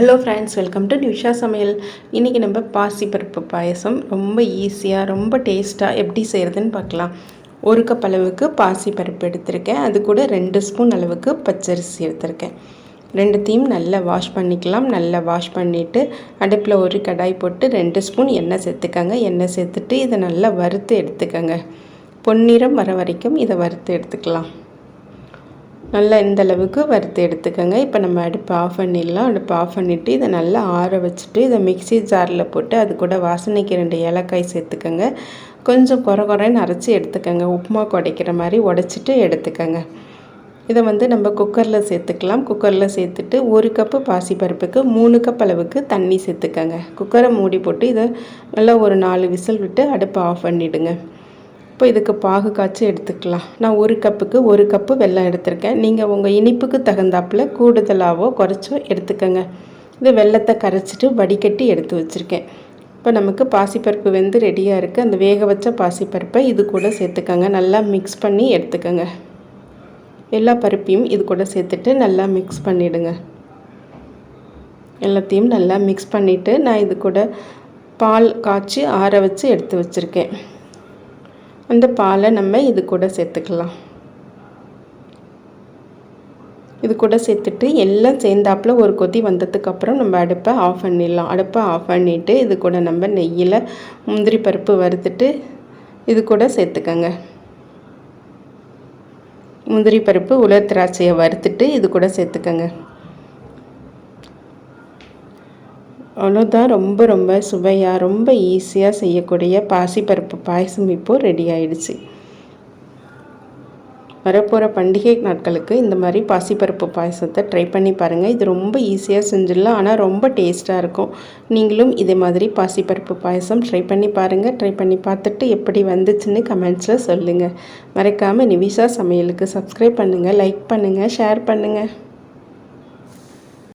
Hello friends welcome to Nisha சமையல் இன்றைக்கி நம்ம பாசிப்பருப்பு பாயசம் ரொம்ப ஈஸியாக ரொம்ப டேஸ்ட்டாக எப்படி செய்கிறதுன்னு பார்க்கலாம். ஒரு கப் அளவுக்கு பாசிப்பருப்பு எடுத்திருக்கேன். அது கூட ரெண்டு ஸ்பூன் அளவுக்கு பச்சரிசி எடுத்திருக்கேன். ரெண்டுத்தையும் நல்லா வாஷ் பண்ணிக்கலாம். நல்லா வாஷ் பண்ணிவிட்டு அடுப்பில் ஒரு கடாய் போட்டு ரெண்டு ஸ்பூன் எண்ணெய் சேர்த்துக்கங்க. எண்ணெய் சேர்த்துட்டு இதை நல்லா வறுத்து எடுத்துக்கோங்க. பொன்னிறம் வர வரைக்கும் இதை வறுத்து எடுத்துக்கலாம். நல்லா இந்த அளவுக்கு வறுத்து எடுத்துக்கோங்க. இப்போ நம்ம அடுப்பு ஆஃப் பண்ணிடலாம். அடுப்பு ஆஃப் பண்ணிவிட்டு இதை நல்லா ஆற வச்சுட்டு இதை மிக்சி ஜாரில் போட்டு அது கூட வாசனைக்கு ரெண்டு ஏலக்காய் சேர்த்துக்கோங்க. கொஞ்சம் குறை குறைன்னு அரைச்சி எடுத்துக்கோங்க. உப்புமா குடைக்கிற மாதிரி உடச்சிட்டு எடுத்துக்கோங்க. இதை வந்து நம்ம குக்கரில் சேர்த்துக்கலாம். குக்கரில் சேர்த்துட்டு ஒரு கப்பு பாசிப்பருப்புக்கு மூணு கப் அளவுக்கு தண்ணி சேர்த்துக்கோங்க. குக்கரை மூடி போட்டு இதை நல்லா ஒரு நாலு விசில் விட்டு அடுப்பை ஆஃப் பண்ணிவிடுங்க இப்போ இதுக்கு பாகு காய்ச்சி எடுத்துக்கலாம். நான் ஒரு கப்புக்கு ஒரு கப்பு வெல்லம் எடுத்திருக்கேன். நீங்கள் உங்கள் இனிப்புக்கு தகுந்தாப்பில் கூடுதலாகவோ குறைச்சோ எடுத்துக்கோங்க. இது வெள்ளத்தை கரைச்சிட்டு வடிகட்டி எடுத்து வச்சுருக்கேன். இப்போ நமக்கு பாசிப்பருப்பு வெந்து ரெடியாக இருக்குது அந்த வேக வச்ச பாசிப்பருப்பை இது கூட சேர்த்துக்கோங்க. நல்லா மிக்ஸ் பண்ணி எடுத்துக்கோங்க. எல்லா பருப்பையும் இது கூட சேர்த்துட்டு நல்லா மிக்ஸ் பண்ணிவிடுங்க எல்லாத்தையும் நல்லா மிக்ஸ் பண்ணிவிட்டு நான் இது கூட பால் காய்ச்சி ஆற வச்சு எடுத்து வச்சுருக்கேன். அந்த பாலை நம்ம இது கூட சேர்த்துக்கலாம். இது கூட சேர்த்துட்டு எல்லாம் சேர்ந்தாப்புல ஒரு கொதி வந்ததுக்கப்புறம் நம்ம அடுப்பை ஆஃப் பண்ணிடலாம். அடுப்பை ஆஃப் பண்ணிவிட்டு இது கூட நம்ம நெய்யில் முந்திரி பருப்பு வறுத்துட்டு இது கூட சேர்த்துக்கோங்க. முந்திரி பருப்பு உலர் திராட்சையை வறுத்துட்டு இது கூட சேர்த்துக்கோங்க. அவ்வளோதான் ரொம்ப ரொம்ப சுவையாக ரொம்ப ஈஸியாக செய்யக்கூடிய பாசிப்பருப்பு பாயசம் இப்போது ரெடி ஆயிடுச்சு. வரப்போகிற பண்டிகை நாட்களுக்கு இந்த மாதிரி பாசிப்பருப்பு பாயசத்தை ட்ரை பண்ணி பாருங்கள் இது ரொம்ப ஈஸியாக செஞ்சிடலாம். ஆனால் ரொம்ப டேஸ்ட்டாக இருக்கும். நீங்களும் இதே மாதிரி பாசிப்பருப்பு பாயசம் ட்ரை பண்ணி பாருங்கள் ட்ரை பண்ணி பார்த்துட்டு எப்படி வந்துச்சுன்னு கமெண்ட்ஸில் சொல்லுங்கள் மறக்காமல் நிவிஷா சமையலுக்கு சப்ஸ்கிரைப் பண்ணுங்கள் லைக் பண்ணுங்கள் ஷேர் பண்ணுங்கள்